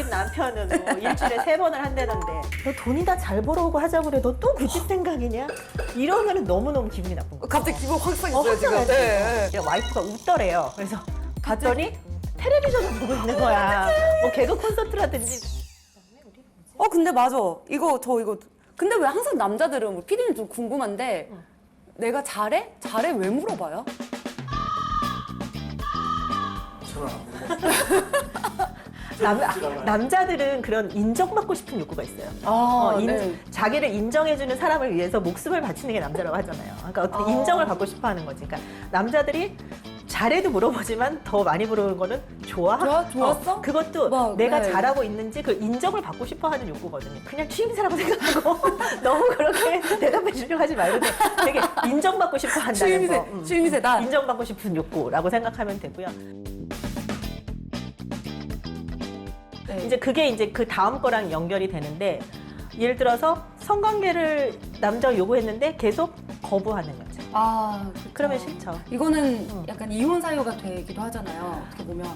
집 남편은 뭐 일주일에 세 번을 한다던데 너 돈이 다 잘 벌어오고 하자고 그래 너또그집 생각이냐? 이러면은 너무너무 기분이 나쁜 거야. 갑자기 기분 확 어, 상했어요 지금. 화장하지. 네, 네. 와이프가 웃더래요. 그래서 갔더니 텔레비전을 보고 있는 거야. 뭐 개그 콘서트라든지. 어 근데 맞아. 이거 저 이거 근데 왜 항상 남자들은 뭐 피디는 좀 궁금한데 내가 잘해? 잘해 왜 물어봐요? 남, 아, 남자들은 그런 인정받고 싶은 욕구가 있어요. 아, 어, 인- 네. 자기를 인정해주는 사람을 위해서 목숨을 바치는 게 남자라고 하잖아요. 그러니까 어떤 아. 인정을 받고 싶어 하는 거지. 그러니까 남자들이 잘해도 물어보지만 더 많이 물어보는 거는 좋아? 좋아? 좋았어? 어, 그것도 막, 내가 네. 잘하고 있는지 그 인정을 받고 싶어 하는 욕구거든요. 그냥 취임새라고 생각하고 너무 그렇게 대답해 주려고 하지 말고 되게 인정받고 싶어 한다는 거. 음. 취임새다. 인정받고 싶은 욕구라고 생각하면 되고요. 네. 이제 그게 이제 그 다음 거랑 연결이 되는데 예를 들어서 성관계를 남자가 요구했는데 계속 거부하는 거죠. 아, 그쵸. 그러면 싫죠. 이거는 응. 약간 이혼 사유가 되기도 하잖아요. 어떻게 보면.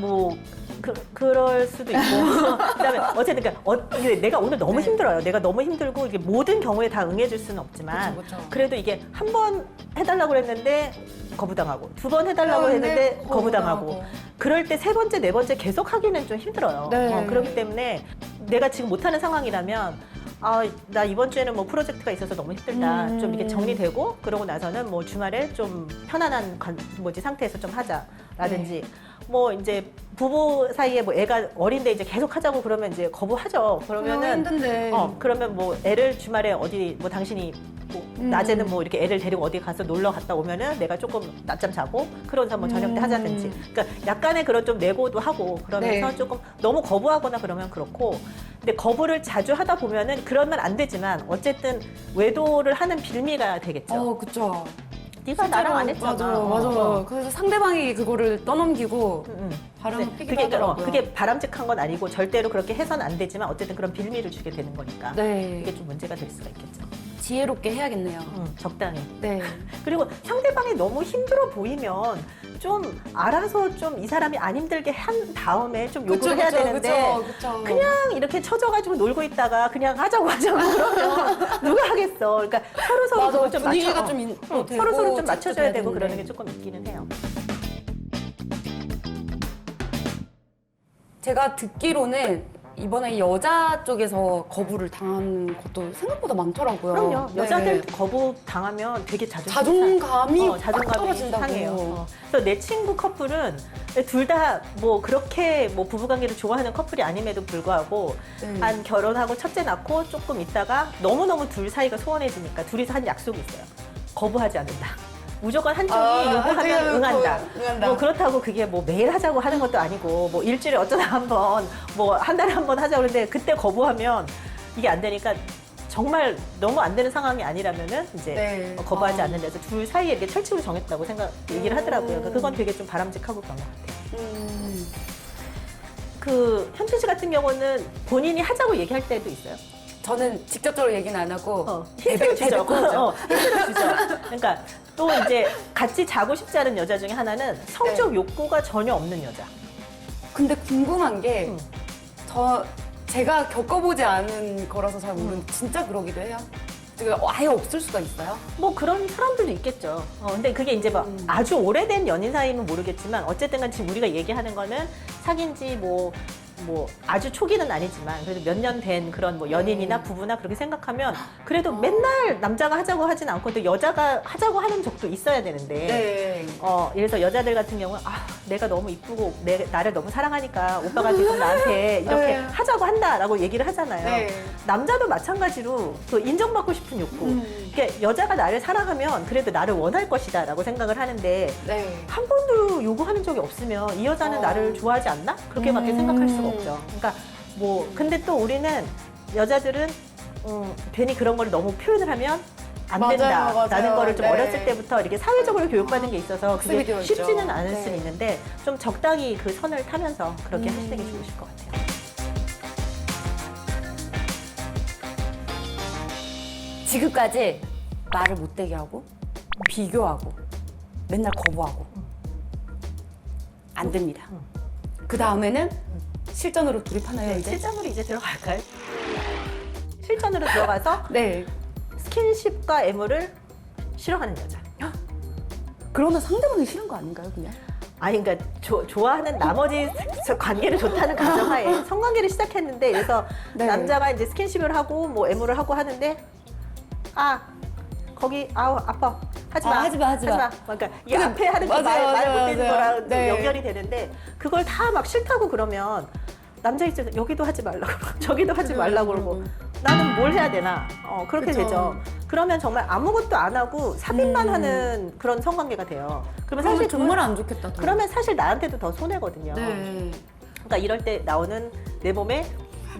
뭐 그, 그럴 수도 있고 그다음에 어쨌든 그러니까 어, 내가 오늘 너무 네. 힘들어요. 내가 너무 힘들고 이게 모든 경우에 다 응해줄 수는 없지만 그쵸, 그쵸. 래도 이게 한 번 해달라고 했는데 거부당하고 두 번 해달라고 아, 했는데 네, 거부당하고 거부당하고. 그럴 때 세 번째 네 번째 계속 하기는 좀 힘들어요. 네. 어, 그렇기 때문에 내가 지금 못하는 상황이라면 아, 나 이번 주에는 뭐 프로젝트가 있어서 너무 힘들다. 음. 좀 이렇게 정리되고 그러고 나서는 뭐 주말에 좀 편안한 관, 뭐지 상태에서 좀 하자라든지 네. 뭐 이제 부부 사이에 뭐 애가 어린데 이제 계속 하자고 그러면 이제 거부하죠. 그러면은 힘든데. 어 그러면 뭐 애를 주말에 어디 뭐 당신이 뭐 음. 낮에는 뭐 이렇게 애를 데리고 어디 가서 놀러 갔다 오면은 내가 조금 낮잠 자고 그러면서 뭐 저녁 때 음. 하자든지 그러니까 약간의 그런 좀 내고도 하고 그러면서 네. 조금 너무 거부하거나 그러면 그렇고 근데 거부를 자주 하다 보면은 그러면 안 되지만 어쨌든 외도를 하는 빌미가 되겠죠. 어, 그쵸. 네가 나랑 안 했잖아. 맞아, 맞아. 어. 그래서 상대방이 그거를 떠넘기고 네, 피기도 그게, 어, 하더라고요. 그게 바람직한 건 아니고 절대로 그렇게 해서는 안 되지만 어쨌든 그런 빌미를 주게 되는 거니까 네. 이게 좀 문제가 될 수가 있겠죠. 지혜롭게 해야겠네요. 음, 적당히. 네. 그리고 상대방이 너무 힘들어 보이면 좀 알아서 좀 이 사람이 안 힘들게 한 다음에 좀 요구를 해야 되는데 그쵸. 그냥 이렇게 쳐져가지고 놀고 있다가 그냥 하자고 하자고 그러면 누가 하겠어. 그러니까 서로 서로 맞아, 좀 분위기가 맞춰, 좀 인- 어, 또 되고 서로 서로 좀 맞춰줘야 되고 그러는. 게 조금 있기는 해요. 제가 듣기로는 이번에 여자 쪽에서 거부를 당한 것도 생각보다 많더라고요. 그럼요. 네. 여자들 거부 당하면 되게 자존심 자존감이 어, 확 자존감이 떨어진다고. 상해요. 어. 그래서 내 친구 커플은 둘 다 뭐 그렇게 뭐 부부관계를 좋아하는 커플이 아님에도 불구하고 네. 한 결혼하고 첫째 낳고 조금 있다가 너무 너무 둘 사이가 소원해지니까 둘이서 한 약속이 있어요. 거부하지 않는다. 무조건 한쪽이 아, 요구하면 한쪽이 응한다. 응한다. 뭐 그렇다고 그게 뭐 매일 하자고 하는 것도 아니고 뭐 일주일에 어쩌다 한 번 뭐 한 달에 한 번 하자고 그러는데 그때 거부하면 이게 안 되니까 정말 너무 안 되는 상황이 아니라면은 이제 네. 어, 거부하지 아. 않는 데서 둘 사이에 이렇게 철칙을 정했다고 생각 얘기를 하더라고요. 그러니까 그건 되게 좀 바람직하고 그런 것 같아요. 음, 그 현준 씨 같은 경우는 본인이 하자고 얘기할 때도 있어요. 저는 직접적으로 얘기는 안 하고 어, 힌트를 대백- 주죠. 대백하죠. 어, 힌트를 주죠. 그러니까 또 이제 같이 자고 싶지 않은 여자 중에 하나는 성적 욕구가 전혀 없는 여자. 근데 궁금한 게 음. 저 제가 겪어보지 않은 거라서 잘 모르는 진짜 그러기도 해요. 지금 아예 없을 수가 있어요. 뭐 그런 사람들도 있겠죠. 어, 근데 그게 이제 막 음. 아주 오래된 연인 사이면 모르겠지만 어쨌든 간 지금 우리가 얘기하는 거는 사귄 지 뭐, 뭐 아주 초기는 아니지만 그래도 몇 년 된 그런 뭐 연인이나 음. 부부나 그렇게 생각하면 그래도 어. 맨날 남자가 하자고 하진 않고 또 여자가 하자고 하는 적도 있어야 되는데 네. 어, 이래서 여자들 같은 경우는 아, 내가 너무 이쁘고 내, 나를 너무 사랑하니까 오빠가 계속 나한테 이렇게 네. 하자고 한다라고 얘기를 하잖아요. 네. 남자도 마찬가지로 그 인정받고 싶은 욕구. 음. 그러니까 여자가 나를 사랑하면 그래도 나를 원할 것이다 라고 생각을 하는데 네. 한 번도 요구하는 적이 없으면 이 여자는 어. 나를 좋아하지 않나? 그렇게밖에 음. 생각할 수가 없죠. 그러니까 뭐 근데 또 우리는 여자들은 음, 괜히 그런 걸 너무 표현을 하면 안 맞아요, 된다라는 맞아요. 거를 좀 네. 어렸을 때부터 이렇게 사회적으로 교육받은 게 있어서 그게. 쉽지는 않을 네. 수는 있는데 좀 적당히 그 선을 타면서 그렇게 음. 하시는 게 좋으실 것 같아요. 지금까지 말을 못되게 하고 비교하고 맨날 거부하고 안 됩니다. 그 다음에는 실전으로 돌입하나요 네, 이제? 실전으로 이제 들어갈까요? 실전으로 들어가서 네. 스킨십과 애무를 싫어하는 여자. 그러면 상대방이 싫은 거 아닌가요 그냥? 아니 그러니까 조- 좋아하는 나머지 저 관계를 좋다는 가정하에 성관계를 시작했는데 그래서 네. 남자가 이제 스킨십을 하고 뭐 애무를 하고 하는데 아 거기 아우 아파 하지 마 아, 하지 마, 하지 마. 그러니까 이 근데 앞에 하는 게 맞아요, 말말 맞아요, 못되는 맞아요. 거랑 네. 연결이 되는데 그걸 다 막 싫다고 그러면 남자 입장에서 여기도 하지 말라고 그러고 저기도 하지 말라고 그러고 나는 뭘 해야 되나 어 그렇게 그쵸. 되죠 그러면 정말 아무것도 안 하고 삽입만 음. 하는 그런 성관계가 돼요 그러면 사실 사실 정말 그건- 안 좋겠다. 더. 그러면 사실 나한테도 더 손해거든요. 네. 그러니까 이럴 때 나오는 내 몸의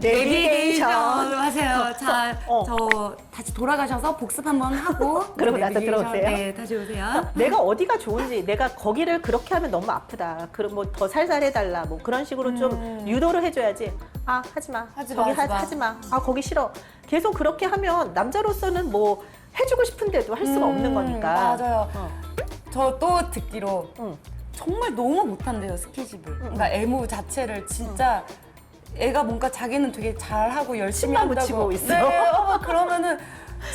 내비게이션. 하세요. 자, 어. 저 다시 돌아가셔서 복습 한번 하고 그러고 나서 내비게이션, 들어오세요. 네, 다시 오세요. 내가 어디가 좋은지, 내가 거기를 그렇게 하면 너무 아프다. 그럼 뭐 더 살살 해달라. 뭐 그런 식으로 좀 음. 유도를 해줘야지. 아 하지 마. 하지 저기 마, 하지 마. 하지 마. 아 거기 싫어. 계속 그렇게 하면 남자로서는 뭐 해주고 싶은데도 할 수가 없는 음, 거니까. 맞아요. 어. 저 또 듣기로 응. 정말 너무 못한대요 스킨십을. 그러니까 애무 자체를 진짜 애가 뭔가 자기는 되게 잘하고 열심히 침만 한다고. 묻히고 있어. 네, 어, 그러면은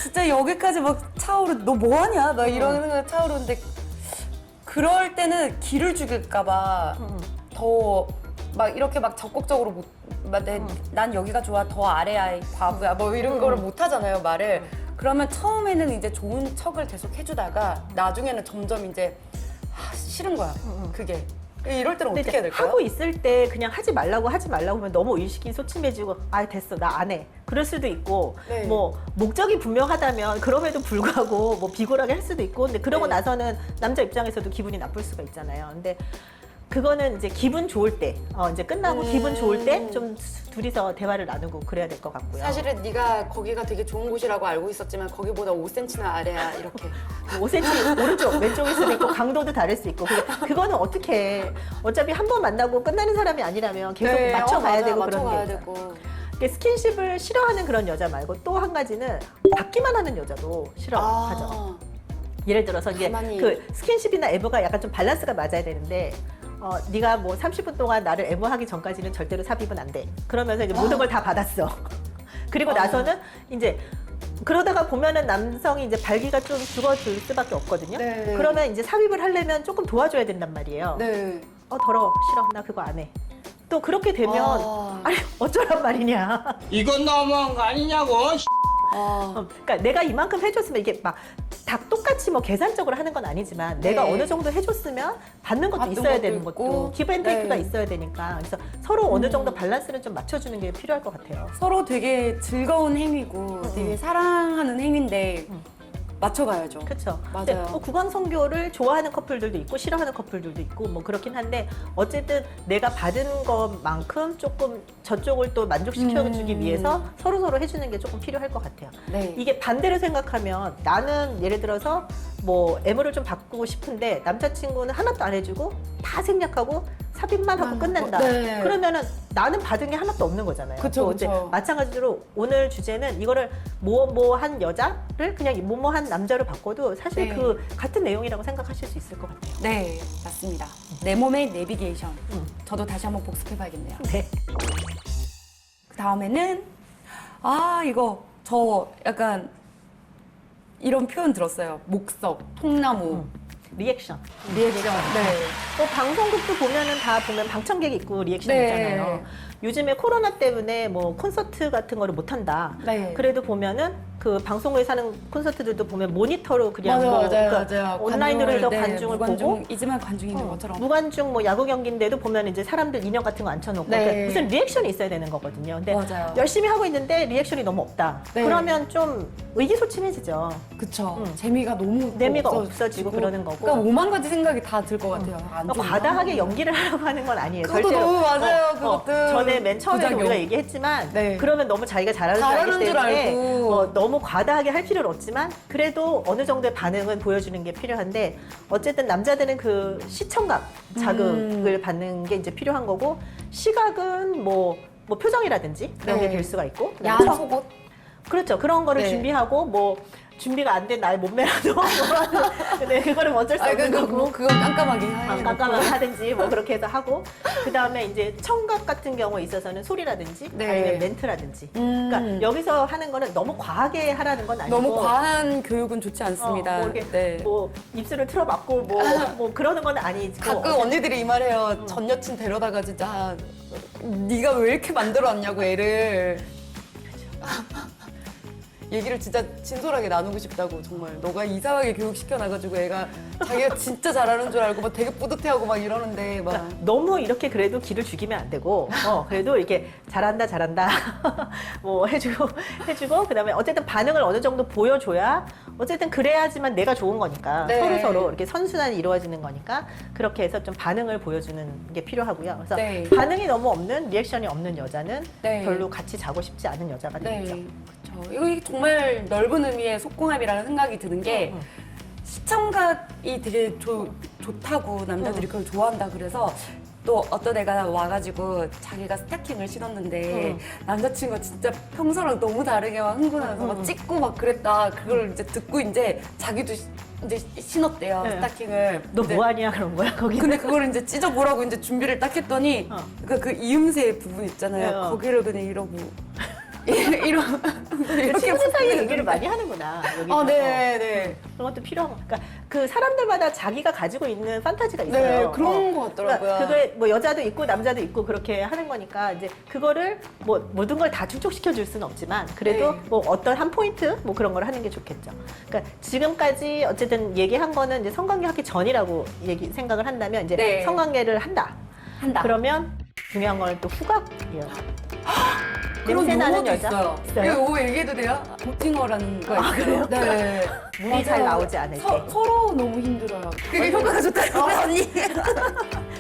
진짜 여기까지 막 차오르. 너 뭐하냐? 막 이런 생각 차오르는데 그럴 때는 기를 죽일까봐 응. 더막 이렇게 막 적극적으로 못. 막 내, 난 여기가 좋아 더 아래야 이 바보야 뭐 이런 거를 못 하잖아요 말을 그러면 처음에는 이제 좋은 척을 계속 해주다가 나중에는 점점 이제 아, 싫은 거야 그게 이럴 때는 어떻게 해야 될까요? 하고 있을 때 그냥 하지 말라고 하지 말라고 하면 너무 의식이 소침해지고 아 됐어 나 안 해. 그럴 수도 있고 네. 뭐 목적이 분명하다면 그럼에도 불구하고 뭐 비굴하게 할 수도 있고 근데 그러고 네. 나서는 남자 입장에서도 기분이 나쁠 수가 있잖아요. 근데 그거는 이제 기분 좋을 때, 어, 이제 끝나고 음. 기분 좋을 때 좀 둘이서 대화를 나누고 그래야 될 것 같고요. 사실은 네가 거기가 되게 좋은 곳이라고 알고 있었지만 거기보다 5cm나 아래야 이렇게 5cm 오른쪽 왼쪽일 수도 있고 강도도 다를 수 있고 그거는 어떻게 해. 어차피 한 번 만나고 끝나는 사람이 아니라면 계속 네, 맞춰가야 어, 맞아요. 되고 그런 게 맞춰가야 있어요. 되고 이게 스킨십을 싫어하는 그런 여자 말고 또 한 가지는 받기만 하는 여자도 싫어하죠. 아, 예를 들어서 이제 가만히. 그 스킨십이나 애무가 약간 좀 밸런스가 맞아야 되는데 어, 네가 뭐 30분 동안 나를 애무하기 전까지는 절대로 삽입은 안 돼. 그러면서 이제 모든 걸 다 받았어. 그리고 아. 나서는 이제 그러다가 보면은 남성이 이제 발기가 좀 죽어들 수밖에 없거든요. 네. 그러면 이제 삽입을 하려면 조금 도와줘야 된단 말이에요. 네. 어 더러워 싫어 나 그거 안 해. 또 그렇게 되면 아. 아니 어쩌란 말이냐. 이건 너무한 거 아니냐고. 아, 어, 그러니까 내가 이만큼 해줬으면 이게 막 다 똑같이 뭐 계산적으로 하는 건 아니지만 내가 네. 어느 정도 해줬으면 받는 것도 받는 있어야 것도 되는 있고. 것도 기브앤테이크가 네. 있어야 되니까 그래서 서로 어느 정도 밸런스를 좀 맞춰주는 게 필요할 것 같아요. 서로 되게 즐거운 행위고 되게 사랑하는 행위인데 음. 맞춰가야죠. 그렇죠. 맞아요. 뭐 구강성교를 좋아하는 커플들도 있고 싫어하는 커플들도 있고 뭐 그렇긴 한데 어쨌든 내가 받은 것만큼 조금 저쪽을 또 만족시켜주기 음. 위해서 서로 서로 해주는 게 조금 필요할 것 같아요. 네. 이게 반대로 생각하면 나는 예를 들어서 뭐 애무를 좀 바꾸고 싶은데 남자친구는 하나도 안 해주고 다 생략하고 삽입만 하고 아, 끝낸다. 네. 그러면은 나는 받은 게 하나도 없는 거잖아요. 그쵸, 또 이제 그쵸. 마찬가지로 오늘 주제는 이거를 뭐뭐한 여자를 그냥 뭐뭐한 남자로 바꿔도 사실 네. 그 같은 내용이라고 생각하실 수 있을 것 같아요. 네, 맞습니다. 내 몸의 내비게이션. 음. 저도 다시 한번 복습해봐야겠네요. 네. 그 다음에는 아 이거 저 약간 이런 표현 들었어요. 목석, 통나무, 음. 리액션. 리액션. 네. 뭐 방송국도 보면은 다 보면 방청객 있고 리액션 네. 있잖아요. 요즘에 코로나 때문에 뭐 콘서트 같은 거를 못 한다. 네. 그래도 보면은 그 방송국에 사는 콘서트들도 보면 모니터로 그냥 맞아요, 뭐 맞아요, 그러니까 맞아요. 온라인으로 해서 관중을, 네, 관중을 보고 무관중이지만 관중 있는 어, 것처럼. 무관중 뭐 야구 경기인데도 보면 이제 사람들 인형 같은 거 앉혀놓고 네. 그러니까 무슨 리액션이 있어야 되는 거거든요. 근데 맞아요. 열심히 하고 있는데 리액션이 너무 없다. 네. 그러면 좀 의기소침해지죠. 그쵸. 음. 재미가 너무 재미가 없어지고. 없어지고 그러는 거고. 그러니까 오만 가지 생각이 다 들 것 같아요. 안 그러니까 좋은 과다하게 거. 연기를 하려고 하는 건 아니에요. 그것도 절대로. 너무 맞아요, 어, 어. 그것도. 전에 맨 처음에 부작용. 우리가 얘기했지만 네. 그러면 너무 자기가 잘하는 줄 알기 줄 때문에 알고. 어, 너무 과다하게 할 필요는 없지만 그래도 어느 정도의 반응은 보여주는 게 필요한데 어쨌든 남자들은 그 시청각 자극을 음. 받는 게 이제 필요한 거고 시각은 뭐, 뭐 표정이라든지 그런 네. 게될 수가 있고 야한 속옷. 그렇죠. 그런 거를 네. 준비하고 뭐 준비가 안 된 나의 몸매라도 근데 그거는 어쩔 수 아, 없는 그, 그, 거고 그거 깜깜하게. 아, 깜깜하게 하든지 뭐 그렇게 해서 하고 그 다음에 이제 청각 같은 경우에 있어서는 소리라든지 네. 아니면 멘트라든지 음. 그러니까 여기서 하는 거는 너무 과하게 하라는 건 아니고 너무 과한 교육은 좋지 않습니다. 어, 뭐, 이렇게 네. 뭐 입술을 틀어막고 뭐, 뭐 그러는 건 아니고 가끔 언니들이 이 말해요. 전 여친 데려다가 진짜 네가 왜 이렇게 만들어놨냐고 애를. 얘기를 진짜 진솔하게 나누고 싶다고 정말 너가 이상하게 교육시켜 놔가지고 애가 자기가 진짜 잘하는 줄 알고 막 되게 뿌듯해하고 막 이러는데 막 그러니까 너무 이렇게 그래도 기를 죽이면 안 되고 어 그래도 이렇게 잘한다 잘한다 뭐 해주고 해주고 그다음에 어쨌든 반응을 어느 정도 보여줘야 어쨌든 그래야지만 내가 좋은 거니까 네. 서로 서로 이렇게 선순환이 이루어지는 거니까 그렇게 해서 좀 반응을 보여주는 게 필요하고요. 그래서 네. 반응이 너무 없는 리액션이 없는 여자는 네. 별로 같이 자고 싶지 않은 여자가 네, 되겠죠. 그 렇죠. 이거 정말 넓은 의미의 속궁합이라는 생각이 드는 게 음, 음. 시청각이 되게 좋, 좋다고 남자들이 음. 그걸 좋아한다 그래서 또 어떤 애가 와가지고 자기가 스타킹을 신었는데 음. 남자친구가 진짜 평소랑 너무 다르게 막 흥분해서 막 음. 찍고 막 그랬다 그걸 이제 듣고 이제 자기도 시- 이제 신었대요 네. 스타킹을 너 근데- 뭐하냐 그런 거야 거기. 근데 그걸 이제 찢어보라고 이제 준비를 딱 했더니 어. 그, 그 이음새 부분 있잖아요. 네, 어. 거기를 그냥 이러고 이러 이렇게 친구 사이에 부분을 얘기를 많이 하는구나. 여기서. 아, 네, 네. 그런 것도 필요한 거. 그러니까 그 사람들마다 자기가 가지고 있는 판타지가 있어요. 네, 어. 그런 것 같더라고요. 그러니까 그게 뭐 여자도 있고 남자도 있고 그렇게 하는 거니까 이제 그거를 뭐 모든 걸 다 충족시켜 줄 수는 없지만 그래도 네. 뭐 어떤 한 포인트 뭐 그런 걸 하는 게 좋겠죠. 그러니까 지금까지 어쨌든 얘기한 거는 이제 성관계 하기 전이라고 얘기 생각을 한다면 이제 네. 성관계를 한다. 한다. 그러면 중요한 건 또 후각이에요. 그런 냄새 나는 용어도 여자 있어요. 있어요? 이거 얘기해도 돼요? 보팅어라는 거 아, 있어요. 그래요? 네. 물이 잘 나오지 않을 때. 서, 서로 너무 힘들어요. 그게 효과가 좋다는 거 언니.